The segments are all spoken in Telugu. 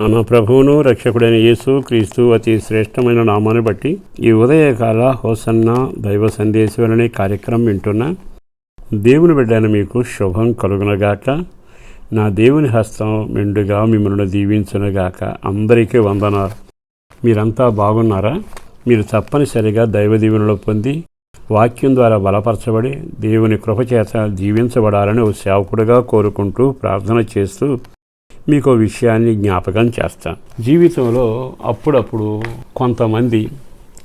మన ప్రభువును రక్షకుడైన యేసు క్రీస్తు అతి శ్రేష్టమైన నామాన్ని బట్టి ఈ ఉదయకాల హోసన్న దైవ సందేశం అనే కార్యక్రమం వింటున్న దేవుని బిడ్డైన మీకు శుభం కలుగునగాక. నా దేవుని హస్తం మెండుగా మిమ్మల్ని దీవించునుగాక. అందరికీ వందనాలు. మీరంతా బాగున్నారా? మీరు తప్పనిసరిగా దైవ దీవెనలో పొంది వాక్యం ద్వారా బలపరచబడి దేవుని కృపచేత జీవించబడాలని ఓ సేవకుడుగా కోరుకుంటూ ప్రార్థన చేస్తూ మీకు విషయాన్ని జ్ఞాపకం చేస్తాను జీవితంలో అప్పుడప్పుడు కొంతమంది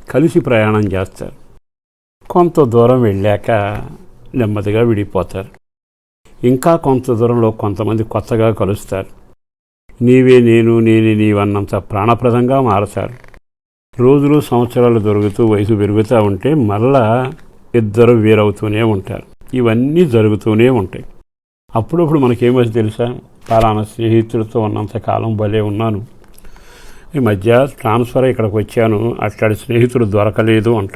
కలిసి ప్రయాణం చేస్తారు. కొంత దూరం వెళ్ళాక నెమ్మదిగా విడిపోతారు. ఇంకా కొంత దూరంలో కొంతమంది కొత్తగా కలుస్తారు. నీవే నేను నేనే నీవన్నంత ప్రాణప్రదంగా మారతారు. రోజులు సంవత్సరాలు దొరుకుతూ వయసు పెరుగుతూ ఉంటే మళ్ళా ఇద్దరు వేరవుతూనే ఉంటారు. ఇవన్నీ జరుగుతూనే ఉంటాయి. అప్పుడప్పుడు మనకేమో తెలుసా? పలానా స్నేహితులతో ఉన్నంతకాలం భలే ఉన్నాను. ఈ మధ్య ట్రాన్స్ఫర్ ఇక్కడికి వచ్చాను. అట్లాంటి స్నేహితుడు దొరకలేదు అంట.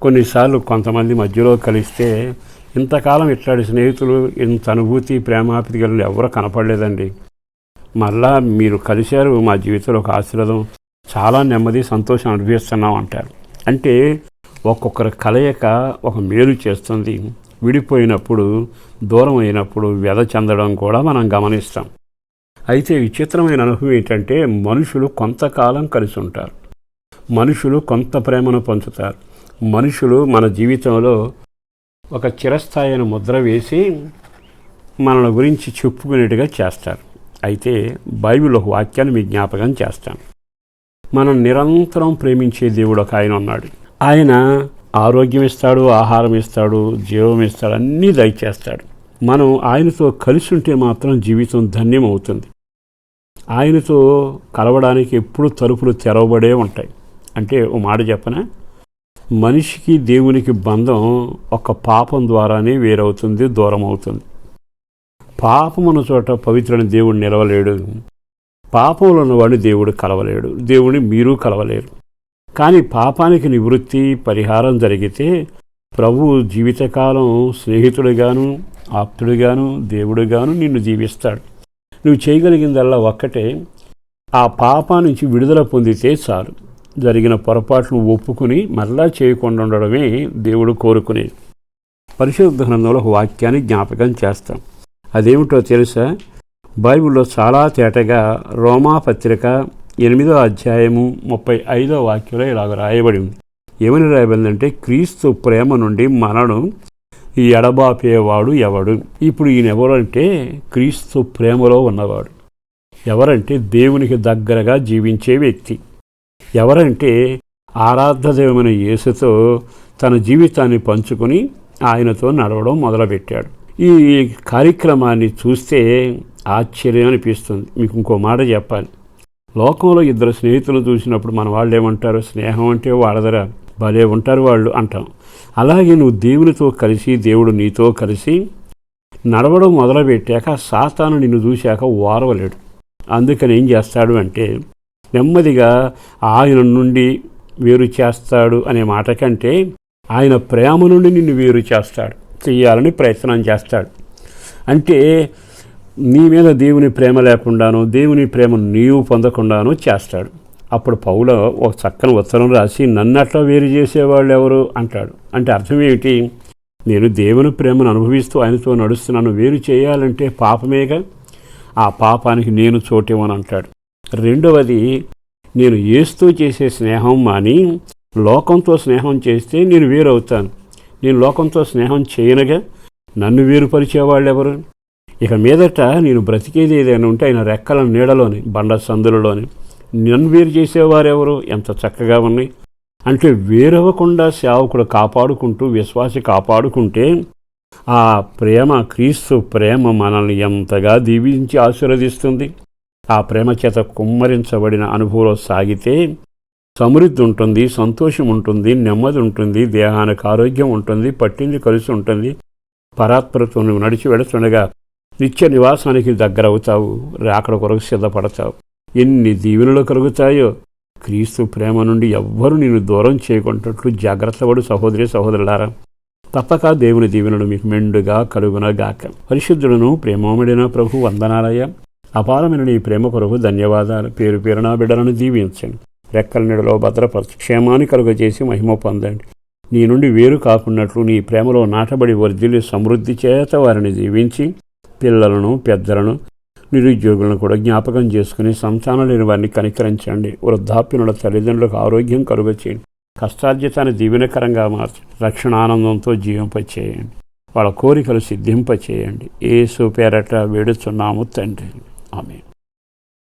కొన్నిసార్లు కొంతమంది మధ్యలో కలిస్తే ఇంతకాలం ఇట్లాంటి స్నేహితులు ఇంత అనుభూతి ప్రేమాపితిగలు ఎవరు కనపడలేదండి. మళ్ళా మీరు కలిశారు మా జీవితంలో ఒక ఆశీర్వాదం. చాలా నెమ్మది సంతోషం అనిపిస్తున్నాం అంటారు. అంటే ఒక్కొక్కరి కలయిక ఒక మేలు చేస్తుంది. విడిపోయినప్పుడు దూరం అయినప్పుడు వ్యధ చెందడం కూడా మనం గమనిస్తాం. అయితే విచిత్రమైన అనుభవం ఏంటంటే మనుషులు కొంతకాలం కలిసి ఉంటారు. మనుషులు కొంత ప్రేమను పంచుతారు. మనుషులు మన జీవితంలో ఒక చిరస్థాయిని ముద్ర వేసి మనల గురించి చెప్పుకునేట్టుగా చేస్తారు. అయితే బైబిల్ ఒక వాక్యాన్ని మీ జ్ఞాపకం చేస్తాను. మనం నిరంతరం ప్రేమించే దేవుడు ఒక ఆయన ఉన్నాడు. ఆయన ఆరోగ్యం ఇస్తాడు ఆహారం ఇస్తాడు జీవం ఇస్తాడు అన్నీ దయచేస్తాడు. మనం ఆయనతో కలిసి ఉంటే మాత్రం జీవితం ధన్యం అవుతుంది ఆయనతో కలవడానికి ఎప్పుడు తలుపులు తెరవబడే ఉంటాయి. అంటే ఓ మాట చెప్పన? మనిషికి దేవునికి బంధం ఒక పాపం ద్వారానే వేరవుతుంది దూరం అవుతుంది పాపమున్న చోట పవిత్రుని దేవుడు నిలవలేడు. పాపంలో ఉన్నవాడిని దేవుడు కలవలేడు. దేవుడిని మీరు కలవలేరు. కానీ పాపానికి నివృత్తి పరిహారం జరిగితే ప్రభు జీవితకాలం స్నేహితుడిగాను ఆప్తుడిగాను దేవుడిగాను నిన్ను జీవిస్తాడు. నువ్వు చేయగలిగిందల్లా ఒక్కటే. ఆ పాపా నుంచి విడుదల పొందితే చాలు. జరిగిన పొరపాట్లు ఒప్పుకుని మరలా చేయకుండా ఉండడమే దేవుడు కోరుకునేది. పరిశుద్ధ గ్రంథంలో ఒక వాక్యాన్ని జ్ఞాపకం చేస్తాం. అదేమిటో తెలుసా? బైబిల్లో చాలా తేటగా రోమా పత్రిక ఎనిమిదో అధ్యాయము ముప్పై ఐదో వాక్యంలో ఇలాగ రాయబడి ఉంది. ఏమని రాయబడిందంటే క్రీస్తు ప్రేమ నుండి మనను ఈ ఎడబాపేవాడు ఎవడు? ఇప్పుడు ఈయన ఎవరంటే క్రీస్తు ప్రేమలో ఉన్నవాడు. ఎవరంటే దేవునికి దగ్గరగా జీవించే వ్యక్తి. ఎవరంటే ఆరాధ దేవుని యేసుతో తన జీవితాన్ని పంచుకొని ఆయనతో నడవడం మొదలుపెట్టాడు. ఈ కార్యక్రమాన్ని చూస్తే ఆశ్చర్యం అనిపిస్తుంది. మీకు ఇంకో మాట చెప్పాలి. లోకంలో ఇద్దరు స్నేహితులు చూసినప్పుడు మన వాళ్ళు ఏమంటారు? స్నేహం అంటే వాళ్ళదరా భలే ఉంటారు వాళ్ళు అంటాం. అలాగే నువ్వు దేవునితో కలిసి దేవుడు నీతో కలిసి నడవడం మొదలుపెట్టాక సాతాను నిన్ను చూశాక ఓరవలేడు. అందుకని ఏం చేస్తాడు అంటే నెమ్మదిగా ఆయన నుండి వేరు చేస్తాడు అనే మాట కంటే ఆయన ప్రేమ నుండి నిన్ను వేరు చేస్తాడు. చెయ్యాలని ప్రయత్నం చేస్తాడు. అంటే నీ మీద దేవుని ప్రేమ లేకుండాను దేవుని ప్రేమ నీవు పొందకుండాను చేస్తాడు. అప్పుడు పౌల ఒక చక్కని ఉత్తరం రాసి నన్ను అట్లా వేరు చేసేవాళ్ళు ఎవరు? అంటాడు. అంటే అర్థం ఏమిటి? నేను దేవుని ప్రేమను అనుభవిస్తూ ఆయనతో నడుస్తున్నాను వేరు చేయాలంటే పాపమేగా? ఆ పాపానికి నేను చోటేమని అంటాడు. రెండవది నేను ఏస్తూ చేసే స్నేహం మాని లోకంతో స్నేహం చేస్తే నేను వేరవుతాను. నేను లోకంతో స్నేహం చేయనగా? నన్ను వేరుపరిచేవాళ్ళు ఎవరు? ఇక మీదట నేను బ్రతికేది ఏదైనా ఉంటే ఆయన రెక్కల నీడలోని బండ సందులలోని నన్ను వేరు చేసేవారెవరు? ఎంత చక్కగా ఉన్నాయి. అంటే వేరవకుండా సేవకుడు కాపాడుకుంటూ విశ్వాసి కాపాడుకుంటే ఆ ప్రేమ క్రీస్తు ప్రేమ మనల్ని ఎంతగా దీవించి ఆశీర్వదిస్తుంది. ఆ ప్రేమ చేత కుమ్మరించబడిన అనుభవంలో సాగితే సమృద్ధి ఉంటుంది సంతోషం ఉంటుంది నెమ్మది ఉంటుంది దేహానికి ఆరోగ్యం ఉంటుంది పట్టింది కలిసి ఉంటుంది పరాత్పరతో నడిచి వెళుతుండగా నిత్య నివాసానికి దగ్గరవుతావు రాకడ కొరకు సిద్ధపడతావు. ఎన్ని దీవెనలు కలుగుతాయో క్రీస్తు ప్రేమ నుండి ఎవ్వరూ నిన్ను దూరం చేయకుంటట్లు జాగ్రత్తపడు సహోదరి సహోదరులారా. తప్పక దేవుని దీవెనలు మీకు మెండుగా కలుగునగాక. పరిశుద్ధులను ప్రేమోమిడిన ప్రభు వందనాలయ్య. అపారమైన నీ ప్రేమ కొరకు ధన్యవాదాలు. పేరు పేరునా బిడ్డలను దీవించండి. రెక్కల నీడలో భద్రపరచు క్షేమాన్ని కలుగజేసి మహిమ పొందండి. నీ నుండి వేరు కాకున్నట్లు నీ ప్రేమలో నాటబడి వర్ధిల్లి సమృద్ధి చేత వారిని దీవించి పిల్లలను పెద్దలను నిరుద్యోగులను కూడా జ్ఞాపకం చేసుకుని సంతానం లేని వారిని కనికరించండి. వృద్ధాప్యుల తల్లిదండ్రులకు ఆరోగ్యం కలుగ చేయండి. కష్టార్జితాన్ని దీవెనకరంగా మార్చి రక్షణ ఆనందంతో జీవింపచేయండి. వాళ్ళ కోరికలు సిద్ధింపచేయండి. ఏ పేరట వేడుచున్నాము తండ్రి. ఆమె